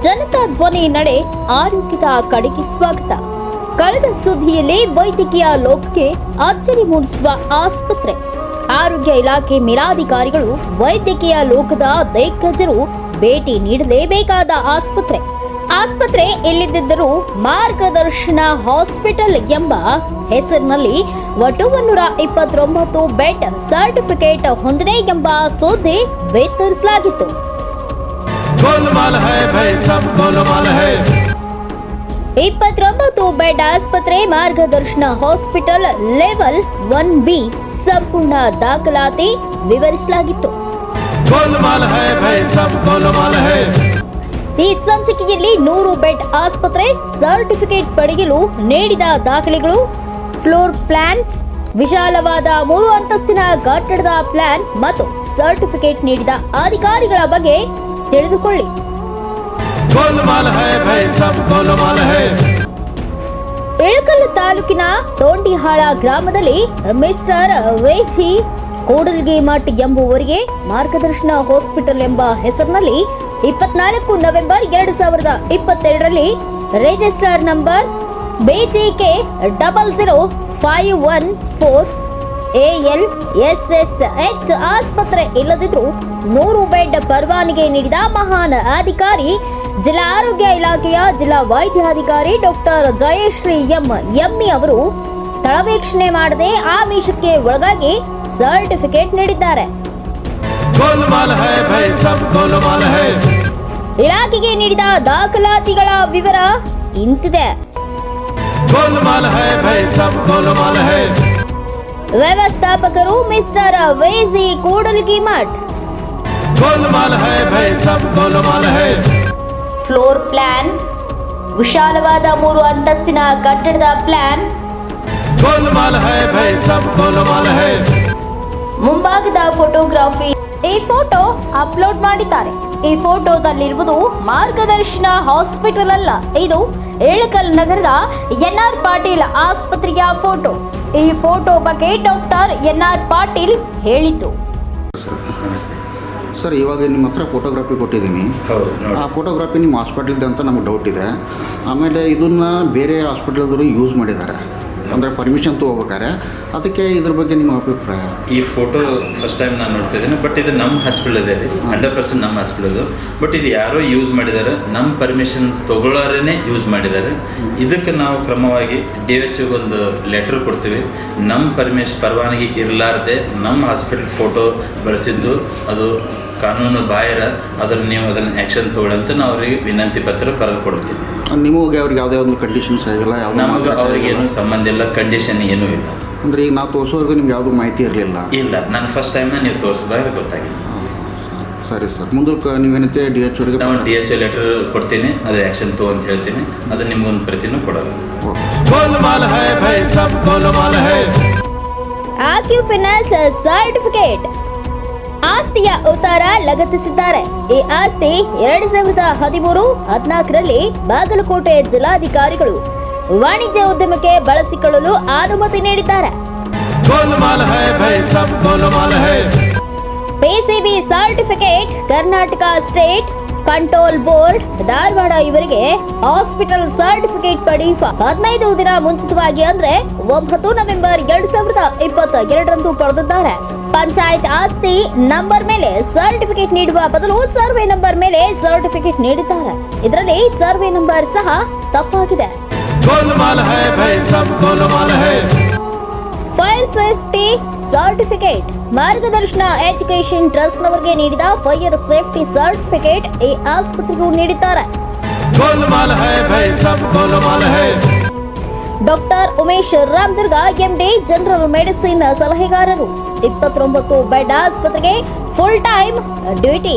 ಜನತಾ ಧ್ವನಿ ನಡೆ, ಆರೋಗ್ಯದ ಕಡೆಗೆ ಸ್ವಾಗತ. ಕಳೆದ ಸುದ್ದಿಯಲ್ಲಿ ವೈದ್ಯಕೀಯ ಲೋಕಕ್ಕೆ ಅಚ್ಚರಿ ಮೂಡಿಸುವ ಆಸ್ಪತ್ರೆ. ಆರೋಗ್ಯ ಇಲಾಖೆ ಮೇಲಾಧಿಕಾರಿಗಳು ವೈದ್ಯಕೀಯ ಲೋಕದ ದಿಗ್ಗಜರು ಭೇಟಿ ನೀಡಲೇಬೇಕಾದ ಆಸ್ಪತ್ರೆ. ಆಸ್ಪತ್ರೆ ಎಲ್ಲಿದ್ದರೂ ಮಾರ್ಗದರ್ಶನ ಹಾಸ್ಪಿಟಲ್ ಎಂಬ ಹೆಸರಿನಲ್ಲಿ ಒಟ್ಟು ನೂರ ಇಪ್ಪತ್ತೊಂಬತ್ತು ಬೆಡ್ ಸರ್ಟಿಫಿಕೇಟ್ ಹೊಂದಿದೆ ಎಂಬ ಸುದ್ದಿ ವಿತರಿಸಲಾಗಿತ್ತು. ಇಪ್ಪತ್ತೊಂಬತ್ತು ಬೆಡ್ ಆಸ್ಪತ್ರೆ ಮಾರ್ಗದರ್ಶನ ಹಾಸ್ಪಿಟಲ್ ಲೆವೆಲ್ ಒನ್ ಬಿ ಸಂಪೂರ್ಣ ದಾಖಲಾತಿ ವಿವರಿಸಲಾಗಿತ್ತು. ಈ ಸಂಚಿಕೆಯಲ್ಲಿ ನೂರು ಬೆಡ್ ಆಸ್ಪತ್ರೆ ಸರ್ಟಿಫಿಕೇಟ್ ಪಡೆಯಲು ನೀಡಿದ ದಾಖಲೆಗಳು ಫ್ಲೋರ್ ಪ್ಲಾನ್ಸ್ ವಿಶಾಲವಾದ ಮೂರು ಅಂತಸ್ತಿನ ಕಟ್ಟಡದ ಪ್ಲಾನ್ ಮತ್ತು ಸರ್ಟಿಫಿಕೇಟ್ ನೀಡಿದ ಅಧಿಕಾರಿಗಳ ಬಗ್ಗೆ ತಿಳಿದುಕೊಳ್ಳಿ. ಇಳಕಲ್ ತಾಲೂಕಿನ ತೋಂಡಿಹಾಳ ಗ್ರಾಮದಲ್ಲಿ ಮಿಸ್ಟರ್ ವೇಜಿ ಕೋಡಲ್ಗಿಮಠ್ ಎಂಬುವರಿಗೆ ಮಾರ್ಗದರ್ಶನ ಹಾಸ್ಪಿಟಲ್ ಎಂಬ ಹೆಸರಿನಲ್ಲಿ ಇಪ್ಪತ್ನಾಲ್ಕು ನವೆಂಬರ್ ಎರಡು ಸಾವಿರದ ಇಪ್ಪತ್ತೆರಡರಲ್ಲಿ registrar number BGK double zero five one four A L S S H ಆಸ್ಪತ್ರೆ ಇಲ್ಲದಿದ್ರೂ ನೂರು ಬೆಡ್ ಪರವಾನಿಗೆ ನೀಡಿದ ಮಹಾನ್ ಅಧಿಕಾರಿ, ಜಿಲ್ಲಾ ಆರೋಗ್ಯ ಇಲಾಖೆಯ ಜಿಲ್ಲಾ ವೈದ್ಯಾಧಿಕಾರಿ ಡಾಕ್ಟರ್ ಜಯಶ್ರೀ ಎಂ ಎಮ್ಮಿ ಅವರು ಸ್ಥಳ ವೀಕ್ಷಣೆ ಮಾಡದೆ ಆಮಿಷಕ್ಕೆ ಒಳಗಾಗಿ ಸರ್ಟಿಫಿಕೇಟ್ ನೀಡಿದ್ದಾರೆ. ಗೋಲ್ಮಾಲ್ ಹೈ ಭೈ ಸಬ್ ಗೋಲ್ಮಾಲ್ ಹೈ. ಇಲಾಖೆಗೆ ನೀಡಿದ ದಾಖಲಾತಿಗಳ ವಿವರ ಇಂತಿದೆ. ಗೋಲ್ಮಾಲ್ ಹೈ ಭೈ ಸಬ್ ಗೋಲ್ಮಾಲ್ ಹೈ. ವ್ಯವಸ್ಥಾಪಕರು ಮಿಸ್ಟರ್ ವೇಜಿ ಕೂಡಲ್ಗಿ ಮಠ್ ಗೋಲ್ಮಾಲ್ ಹೈ ಭೈ ಸಬ್ ಗೋಲ್ಮಾಲ್ ಹೈ. ಫ್ಲೋರ್ ಪ್ಲಾನ್ ವಿಶಾಲವಾದ ಮೂರು ಅಂತಸ್ತಿನ ಕಟ್ಟಡದ ಪ್ಲಾನ್. ಗೋಲ್ಮಾಲ್ ಹೈ ಭೈ ಸಬ್ ಗೋಲ್ಮಾಲ್ ಹೈ. ಮುಂಭಾಗದ ಫೋಟೋಗ್ರಾಫಿ ಈ ಫೋಟೋ ಅಪ್ಲೋಡ್ ಮಾಡಿದ್ದಾರೆ. ಈ ಫೋಟೋದಲ್ಲಿರುವುದು ಮಾರ್ಗದರ್ಶನ ಹಾಸ್ಪಿಟಲ್ ಅಲ್ಲ ಇದು ಏಳಕಲ್ ನಗರದ ಎನ್ ಆರ್ ಪಾಟೀಲ್ ಆಸ್ಪತ್ರೆಯ ಫೋಟೋ. ಈ ಫೋಟೋ ಬಗ್ಗೆ ಡಾಕ್ಟರ್ ಎನ್ ಆರ್ ಪಾಟೀಲ್ ಹೇಳಿತು ಸರ್ ಇವಾಗ ನಿಮ್ಮ ಹತ್ರ ಫೋಟೋಗ್ರಫಿ ಕೊಟ್ಟಿದ್ದೀನಿ. ಆ ಫೋಟೋಗ್ರಾಫಿ ಫೋಟೋಗ್ರಫಿ ನಿಮ್ಮ ಹಾಸ್ಪಿಟ್ಲಿದೆ ಅಂತ ನಮಗೆ ಡೌಟ್ ಇದೆ. ಆಮೇಲೆ ಇದನ್ನು ಬೇರೆ ಹಾಸ್ಪಿಟಲ್ದವರು ಯೂಸ್ ಮಾಡಿದ್ದಾರೆ. ಅಂದರೆ ಪರ್ಮಿಷನ್ ತೊಗೋಬೇಕಾರೆ ಅದಕ್ಕೆ ಇದ್ರ ಬಗ್ಗೆ ನಿಮ್ಮ ಅಭಿಪ್ರಾಯ? ಈ ಫೋಟೋ ಫಸ್ಟ್ ಟೈಮ್ ನಾನು ನೋಡ್ತಾ ಇದ್ದೀನಿ ಬಟ್ ಇದು ನಮ್ಮ ಹಾಸ್ಪಿಟಲ್ ಇದೆ ರೀ. ಹಂಡ್ರೆಡ್ ಪರ್ಸೆಂಟ್ ನಮ್ಮ ಹಾಸ್ಪಿಟಲ್ ಬಟ್ ಇದು ಯಾರೋ ಯೂಸ್ ಮಾಡಿದ್ದಾರೆ ನಮ್ಮ ಪರ್ಮಿಷನ್ ತೊಗೊಳ್ಳೋರೇ ಯೂಸ್ ಮಾಡಿದ್ದಾರೆ ಇದಕ್ಕೆ ನಾವು ಕ್ರಮವಾಗಿ ಡಿ ಎಚ್ ಒಂದು ಲೆಟ್ರ್ ಕೊಡ್ತೀವಿ. ನಮ್ಮ ಪರ್ಮಿಷನ್ ಪರವಾನಗಿ ಇರಲಾರ್ದೆ ನಮ್ಮ ಹಾಸ್ಪಿಟಲ್ ಫೋಟೋ ಬಳಸಿದ್ದು ಅದು ಕಾನೂನು ಬಾಹಿರ ಅದನ್ನು ನೀವು ಅದನ್ನು ಆ್ಯಕ್ಷನ್ ತಗೊಳ್ಳಂತ ನಾವು ಅವರಿಗೆ ವಿನಂತಿ ಪತ್ರ ಬರೆದು ಕೊಡ್ತೀವಿ ನಿಮಗೆ ಅವ್ರಿಗೆ ಯಾವುದೇ ಒಂದು ಕಂಡೀಷನ್ಸ್ ಆಗಿಲ್ಲ ನಮಗೆ ಅವ್ರಿಗೇನು ಸಂಬಂಧ ಇಲ್ಲ ಕಂಡೀಷನ್ ಏನೂ ಇಲ್ಲ. ಅಂದ್ರೆ ಈಗ ನಾವು ತೋರಿಸೋರ್ಗು ನಿಮ್ಗೆ ಯಾವುದೂ ಮಾಹಿತಿ ಇರಲಿಲ್ಲ. ಇಲ್ಲ ನಾನು ಫಸ್ಟ್ ಟೈಮ್ ನೀವು ತೋರಿಸಿದಾಗ ಗೊತ್ತಾಗಿತ್ತು. ಸರಿ ಸರ್. ಮುಂದಕ್ಕೆ ನೀವೇನೈತೆ ಡಿ ಎಚ್ ಅವ್ರಿಗೆ? ನಾವು ಡಿ ಎಚ್ ಲೆಟರ್ ಕೊಡ್ತೀನಿ ಅದು ಆ್ಯಕ್ಷನ್ ತೋ ಅಂತ ಹೇಳ್ತೀನಿ ಅದು ನಿಮ್ಗೊಂದು ಪ್ರತಿನೂ ಕೊಡೋದು ಆಕ್ಯುಪಿನಸ್ ಸರ್ಟಿಫಿಕೇಟ್. ಆಸ್ತಿಯ ಅವತಾರ ಲಗತ್ತಿಸಿದ್ದಾರೆ. ಈ ಆಸ್ತಿ ಎರಡ್ ಸಾವಿರದ ಹದಿಮೂರು ಹದಿನಾಲ್ಕರಲ್ಲಿ ಬಾಗಲಕೋಟೆ ಜಿಲ್ಲಾಧಿಕಾರಿಗಳು ವಾಣಿಜ್ಯ ಉದ್ಯಮಕ್ಕೆ ಬಳಸಿಕೊಳ್ಳಲು ಅನುಮತಿ ನೀಡಿದ್ದಾರೆ. PCB certificate Karnataka state control board Dharwad ಇವರಿಗೆ ಹಾಸ್ಪಿಟಲ್ ಸರ್ಟಿಫಿಕೇಟ್ ಪಡೆಯುವ ಹದಿನೈದು ದಿನ ಮುಂಚಿತವಾಗಿ ಅಂದ್ರೆ ಒಂಬತ್ತು ನವೆಂಬರ್ ಎರಡ್ ಸಾವಿರದ ಇಪ್ಪತ್ತ ಎರಡರಂದು ಪಡೆದಿದ್ದಾರೆ. ಪಂಚಾಯತ್ ಆಸ್ತಿ ನಂಬರ್ ಮೇಲೆ ಸರ್ಟಿಫಿಕೇಟ್ ನೀಡುವ ಬದಲು ಸರ್ವೆ ನಂಬರ್ ಮೇಲೆ ಸರ್ಟಿಫಿಕೇಟ್ ನೀಡಿದ್ದಾರೆ. ಇದರಲ್ಲಿ ಸರ್ವೆ ನಂಬರ್ ಸಹ ತಪ್ಪಾಗಿದೆ. Fire safety certificate. Margadarshana education trust ನವರಿಗೆ ನೀಡಿದ ಫೈರ್ ಸೇಫ್ಟಿ ಸರ್ಟಿಫಿಕೇಟ್ ಈ ಆಸ್ಪತ್ರೆಗೂ ನೀಡಿದ್ದಾರೆ. Doctor Umesh Ramdurg MD general medicine ಸಲಹೆಗಾರರು. ಇಪ್ಪತ್ತೊಂಬತ್ತು ಬೆಡ್ ಆಸ್ಪತ್ರೆಗೆ full time duty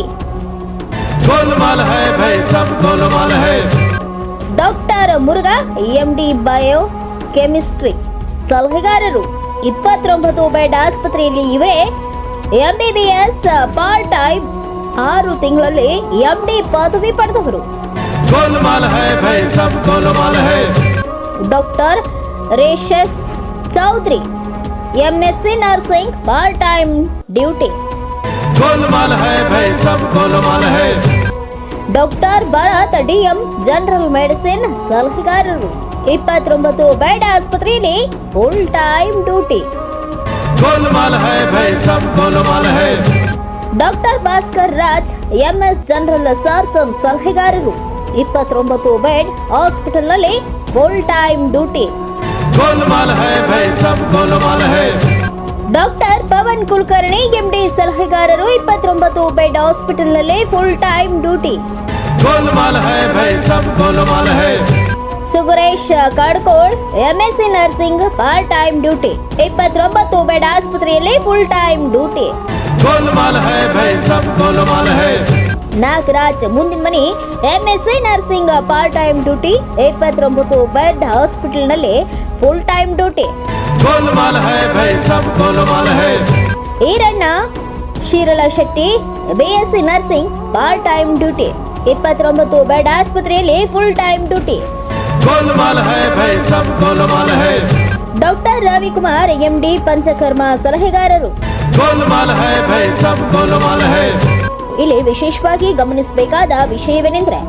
doctor Murugha MD biochemistry ಸಲಹೆಗಾರರು ಇಪ್ಪತ್ತೊಂಬತ್ತು ಬೆಡ್ ಆಸ್ಪತ್ರೆಯಲ್ಲಿ ಇವರೇ ಎಂಬಿಬಿಎಸ್ ಪಾರ್ಟ್ ಟೈಮ್ ಆರು ತಿಂಗಳಲ್ಲಿ ಎಂಡಿ ಪದವಿ ಪಡೆದವರು. Doctor Reshas Chaudhary MSc nursing part time duty doctor Bharat DM general medicine ಸಲಹೆಗಾರರು. ಇಪ್ಪತ್ತೊಂಬತ್ತು ಬೆಡ್ ಆಸ್ಪತ್ರೆಯಲ್ಲಿ full time duty doctor Bhaskar Raj MS general surgeon ಸಲಹೆಗಾರರು. ಇಪ್ಪತ್ತೊಂಬತ್ತು ಬೆಡ್ ಹಾಸ್ಪಿಟಲ್ನಲ್ಲಿ ಫುಲ್ ಟೈಮ್ ಡ್ಯೂಟಿ ಗೋಲ್ಮಾಲ್ ಗೋಲ್ಮಾಲ್ ಡಾಕ್ಟರ್ ಪವನ್ ಕುಲಕರ್ಣಿ ಎಂಡಿ ಸಲಹೆಗಾರರು ಇಪ್ಪತ್ತೊಂಬತ್ತು ಬೆಡ್ ಹಾಸ್ಪಿಟಲ್ನಲ್ಲಿ ಫುಲ್ ಟೈಮ್ ಡ್ಯೂಟಿ ಗೋಲ್ಮಾಲ್ ಹೈ ಭೈ ಸಬ್ ಗೋಲ್ಮಾಲ್ Sugguresh Kadkol MSc nursing part time duty ಇಪ್ಪತ್ತೊಂಬತ್ತು ಬೆಡ್ ಆಸ್ಪತ್ರೆಯಲ್ಲಿ ಫುಲ್ ಟೈಮ್ ಡ್ಯೂಟಿ ನಾಗರಾಜ್ ಮುಂದಿನ Mani MSc nursing part time duty ಇಪ್ಪತ್ತೊಂಬತ್ತು ಬೆಡ್ ಹಾಸ್ಪಿಟಲ್ನಲ್ಲಿ ಫುಲ್ ಟೈಮ್ ಡ್ಯೂಟಿ गोलमाल है भाई सब गोलमाल है Iranna Sheerala Shetty BSc nursing part time duty ಇಪ್ಪತ್ತೊಂಬತ್ತು ಬೆಡ್ ಆಸ್ಪತ್ರೆಯಲ್ಲಿ ಫುಲ್ ಟೈಮ್ ಡ್ಯೂಟಿ गोलमाल है भाई सब गोलमाल है ಡಾಕ್ಟರ್ ರವಿಕುಮಾರ್ ಎಂಡಿ ಪಂಚಕರ್ಮ ಸಲಹೆಗಾರರು गोलमाल है भाई सब गोलमाल है ಇಲ್ಲಿ ವಿಶೇಷವಾಗಿ ಗಮನಿಸಬೇಕಾದ ವಿಷಯವೇನೆಂದ್ರೆ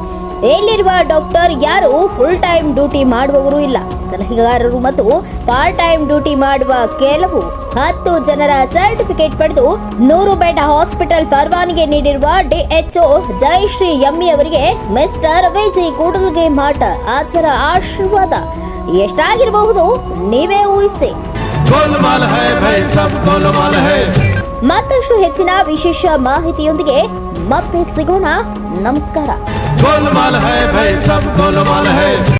ಇಲ್ಲಿರುವ ಡಾಕ್ಟರ್ ಯಾರು ಫುಲ್ ಟೈಮ್ ಡ್ಯೂಟಿ ಮಾಡುವವರು ಇಲ್ಲ. ಸಲಹೆಗಾರರು ಮತ್ತು ಪಾರ್ಟ್ ಟೈಮ್ ಡ್ಯೂಟಿ ಮಾಡುವ ಕೆಲವು ಹತ್ತು ಜನರ ಸರ್ಟಿಫಿಕೇಟ್ ಪಡೆದು ನೂರು ಬೆಡ್ ಹಾಸ್ಪಿಟಲ್ ಪರವಾನಗಿ ನೀಡಿರುವ ಡಿಎಚ್ಒ ಜಯಶ್ರೀ ಯಮ್ಮಿ ಅವರಿಗೆ ಮಿಸ್ಟರ್ ವಿಜಿ ಕೂಡಲ್ಗೆ ಮಾಟ ಆಚರ ಆಶೀರ್ವಾದ. ಎಷ್ಟಾಗಿರಬಹುದು ನೀವೇ ಊಹಿಸಿ. ಮತ್ತಷ್ಟು ಹೆಚ್ಚಿನ ವಿಶೇಷ ಮಾಹಿತಿಯೊಂದಿಗೆ मत पे सिगोना नमस्कार।